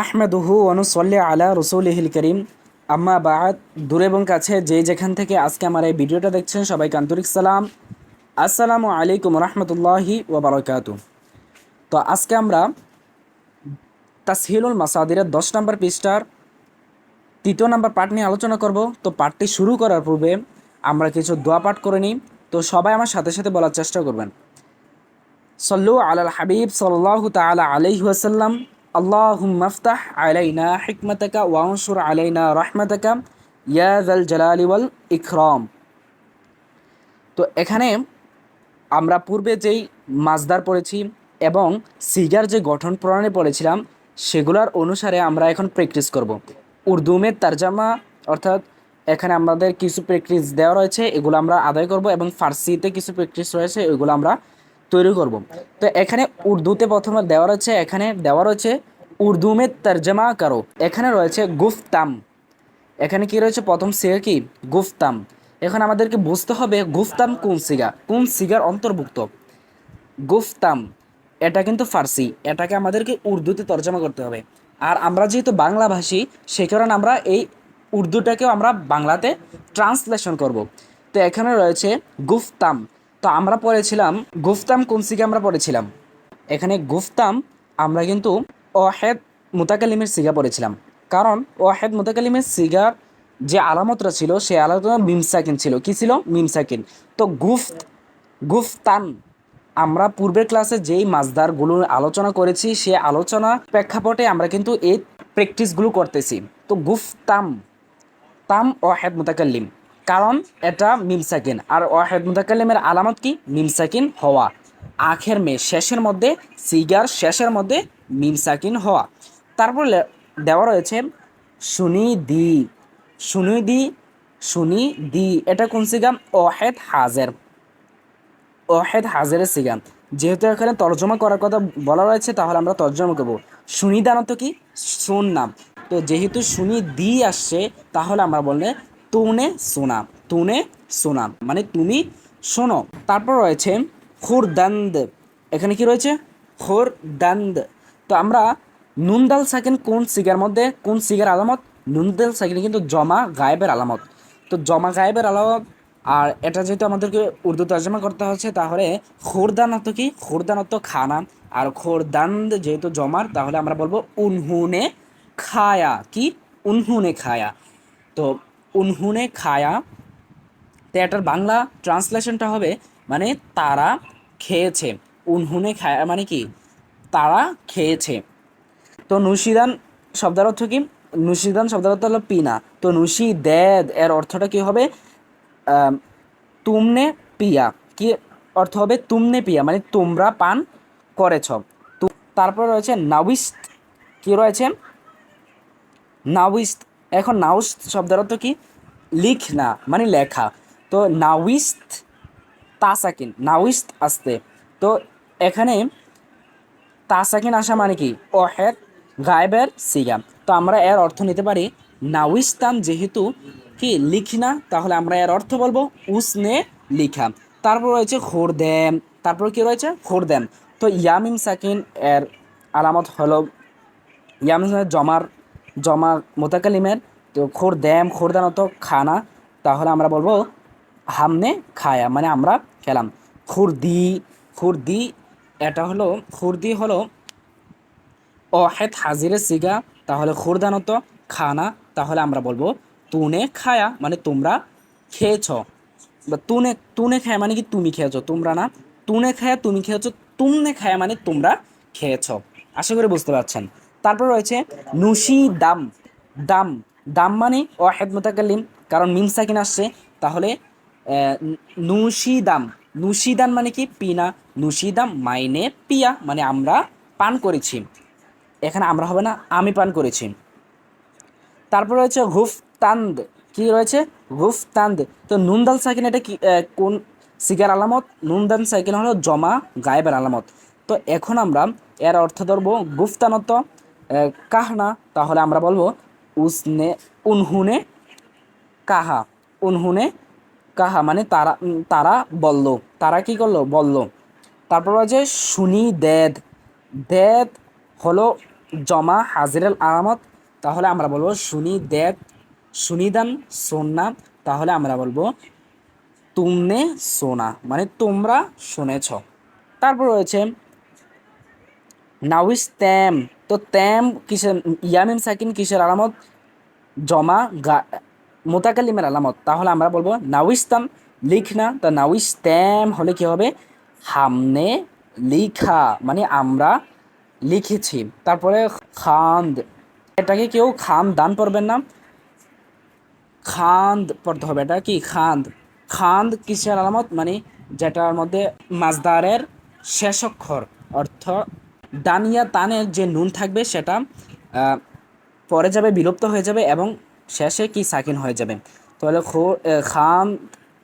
নাহমেদুহু অনুসল্লি আলা রসুলহিল করিম। আম্মা বাদ, দূরে এবং কাছে যে যেখান থেকে আজকে আমার এই ভিডিওটা দেখছেন, সবাইকে আন্তরিক সালাম। আসসালামু আলাইকুম রহমতুল্লাহি ওবরাকাত তো আজকে আমরা তাসহিলুল মাসাদিরের দশ নম্বর পৃষ্ঠার তৃতীয় নম্বর পাঠ নিয়ে আলোচনা করব। তো পাঠটি শুরু করার পূর্বে আমরা কিছু দোয়া পাঠ করে নিই। তো সবাই আমার সাথে সাথে বলার চেষ্টা করবেন। সল্লু আলাল হাবিব সাল্লাহ তালা আলাইহি ওয়াসাল্লাম। মাফতাহ আলাইনা হিকমতাকা ওয়ানসুর আলাইনা রহমতাকা ইয়া জাল জালালি ওয়াল ইকরাম। তো এখানে আমরা পূর্বে যেই মাজদার পড়েছি এবং সিগার যে গঠন প্রণালী পড়েছিলাম, সেগুলোর অনুসারে আমরা এখন প্র্যাকটিস করব। উর্দুমের তারজামা, অর্থাৎ এখানে আমাদের কিছু প্র্যাকটিস দেওয়া রয়েছে, এগুলো আমরা আদায় করব এবং ফার্সিতে কিছু প্র্যাকটিস রয়েছে, এগুলো আমরা তৈরি করব। তো এখানে উর্দুতে প্রথমে দেওয়া রয়েছে, এখানে দেওয়া রয়েছে, উর্দুমে তর্জমা করো। এখানে রয়েছে গুফতাম। এখানে কি রয়েছে? প্রথম সিগা কি? গুফতাম। এখন আমাদেরকে বুঝতে হবে গুফতাম কোন সিগা? কোন সিগার অন্তর্ভুক্ত? গুফতাম। এটা কিন্তু ফার্সি। এটাকে আমাদেরকে উর্দুতে তর্জমা করতে হবে। আর আমরা যেহেতু বাংলা ভাষী সে কারণে আমরা এই উর্দুটাকেও আমরা বাংলাতে ট্রান্সলেশন করব। তো এখানে রয়েছে গুফতাম। তো আমরা পড়েছিলাম গুফতাম কোন সিগা আমরা পড়েছিলাম? এখানে গুফতাম আমরা কিন্তু ওয়াহেদ মুতাকালিমের সিগা পড়েছিলাম। কারণ ওয়াহেদ মুতাকালিমের সিগার যে আলামতটা ছিল সে আলামতটা মিমসাকিন ছিল। কি ছিল? মিমসাকিন। তো গুফত, গুফতান আমরা পূর্বের ক্লাসে যেই মাজদারগুলো আলোচনা করেছি, সে আলোচনা প্রেক্ষাপটে আমরা কিন্তু এই প্র্যাকটিসগুলো করতেছি। তো গুফতাম, তাম ওয়াহেদ মুতাকাল্লিম। কারণ এটা মিমসাকিন। আর ওয়াহেদ মুতাকাল্লিমের আলামত কি? মিমসাকিন হওয়া। আখের মে শেষের মধ্যে, সিগার শেষের মধ্যে মিমসাকিন হওয়া। তারপর দেওয়া রয়েছে শুনি দি। শুনি দি শুনি দি। এটা কোন সিগাম? ওয়াহেদ হাজের। ওয়াহেদ হাজেরের সিগাম। যেহেতু এখানে তর্জমা করার কথা বলা রয়েছে, তাহলে আমরা তর্জমা করব। শুনি দানত কি? শুননাম তো যেহেতু শুনি দি আসছে, তাহলে আমরা বললে তুনে শোনা তুনে শোনা মানে তুমি শোনো। তারপর রয়েছে খুরদান্দ। এখানে কি রয়েছে? খুরদান্দ। তো আমরা নুনদাল সাকিন কোন সিগার মধ্যে, কোন সিগার আলামত? নুনদাল সাকিন কিন্তু জমা গায়েবের আলামত। তো জমা গায়েবের আলামত, আর এটা যেহেতু আমাদেরকে উর্দু তর্জমা করতে হচ্ছে, তাহলে খোরদান অর্থ কি? খোরদান অর্থ খানা। আর খোরদান যেহেতু জমার, তাহলে আমরা বলব উনহুনে খায়া। কি? উনহুনে খায়া। তো উনহুনে খায়া। তো এটার বাংলা ট্রান্সলেশনটা হবে মানে তারা খেয়েছে। উনহুনে খায়া মানে কি? তারা খেয়েছে। তো নুশিদান শব্দের অর্থ কি? নুশিদান শব্দের অর্থ হলো পিনা। তো নুশি দেদ এর অর্থটা কি হবে? তুমনে পিয়া। কি অর্থ হবে? তুমনে পিয়া। মানে তোমরা পান করেছ। তারপর রয়েছে নাউইস্ত। কি রয়েছে? নাউইস্ত। এখন নাউস্ত শব্দের অর্থ কি? লিখ না মানে লেখা। তো নাউইস্ত তাসাকিন, নাউইস্ত আসতে। তো এখানে তাসাকিন আসা মানে কি? ওহেদ, গায়েবের সিগাম তো আমরা এর অর্থ নিতে পারি নাউইস্তান যেহেতু কি? লিখি না তাহলে আমরা এর অর্থ বলব উসনে লিখা। তারপর রয়েছে খোরদেম। তারপর কি রয়েছে? খোরদেম। তো ইয়ামিম সাকিন এর আলামত হলো ইয়ামিম জমার জমা মোতাকালিমের তো খোরদেম খোরদান অত খানা, তাহলে আমরা বলব হামনে খায়া মানে আমরা খেলাম। খুরদি খুরদি, এটা হলো, খুরদি হলো অহেদ হাজিরের সিগা, তাহলে খুরদানত খানা, তাহলে আমরা বলব তুনে খায়া মানে তোমরা খেয়েছ। বা তুনে তুনে খায়া মানে কি তুমি খেয়েছ, তোমরা না। তুনে খায়া তুমি খেয়েছ, তুমনে খায়া মানে তোমরা খেয়েছ। আশা করি বুঝতে পারছেন। তারপর রয়েছে নুশি দাম দাম দাম মানে ওয়াহেদ মোতাকাল্লিম কারণ মিম সাকিন আসছে তাহলে আহ, নুশিদাম। নুশিদান মানে কি? পিনা। নুশিদাম মাইনে পিয়া মানে আমরা পান করেছি। এখানে আমরা হবে না আমি পান করেছি। তারপর রয়েছে তান্দ কি রয়েছে? তান্দ তো নুনদাল সাইকেল এটা কি কোন সিগার আলামত? নুনদান সাইকেল হলো জমা গায়েবের আলামত। তো এখন আমরা এর অর্থ ধরবো গুফতানত কাহনা, তাহলে আমরা বলব উসনে উনহুনে কাহা। উনহুনে কাহা মানে তারা তারা বলল। তারা কি করল? বলল। তারপর আছে শুনি দেদ। দেদ হলো জমা হাজিরাল আলামত তাহলে আমরা বলব শুনি দেখ সুনিদান সোনা। তাহলে আমরা বলব তুমনে সোনা মানে তোমরা শুনেছ। তারপর রয়েছে নাউইস ত্যাম। তো ত্যাম কিসের ইয়ামিম সাকিন, কিসের আলামত? জমা, গা মোতাকালিমের আলামত। তাহলে আমরা বলব নাউইস্তাম লিখনা তা নাউইস্তাম হলে কি হবে? হামনে লিখা মানে আমরা লিখেছি। তারপরে খান্দ, এটাকে কেউ খাম দান পড়বেন না। খান্দ পড়তে হবে, এটা কি? খান্দ। খান্দ কিসের আলামত? মানে যেটার মধ্যে মাজদারের শেষ অক্ষর, অর্থ ডানিয়া তানের যে নুন থাকবে সেটা পরে যাবে, বিলুপ্ত হয়ে যাবে এবং শেষে কি সাকিন হয়ে যাবে। তাহলে খো খান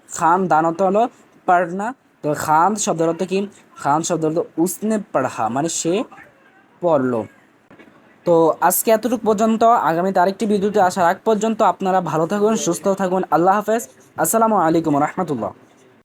খান দানত হলো পাড়না তো খান শব্দের অর্থ কি? খান শব্দের অর্থ উসনে পড়হা মানে সে পড়ল। তো আজকে এতটুকু পর্যন্ত, আগামীতে আরেকটি ভিডিওতে আসার আগ পর্যন্ত আপনারা ভালো থাকুন, সুস্থ থাকুন, আল্লাহ হাফেজ। আসসালামু আলাইকুম রহমতুল্লাহ।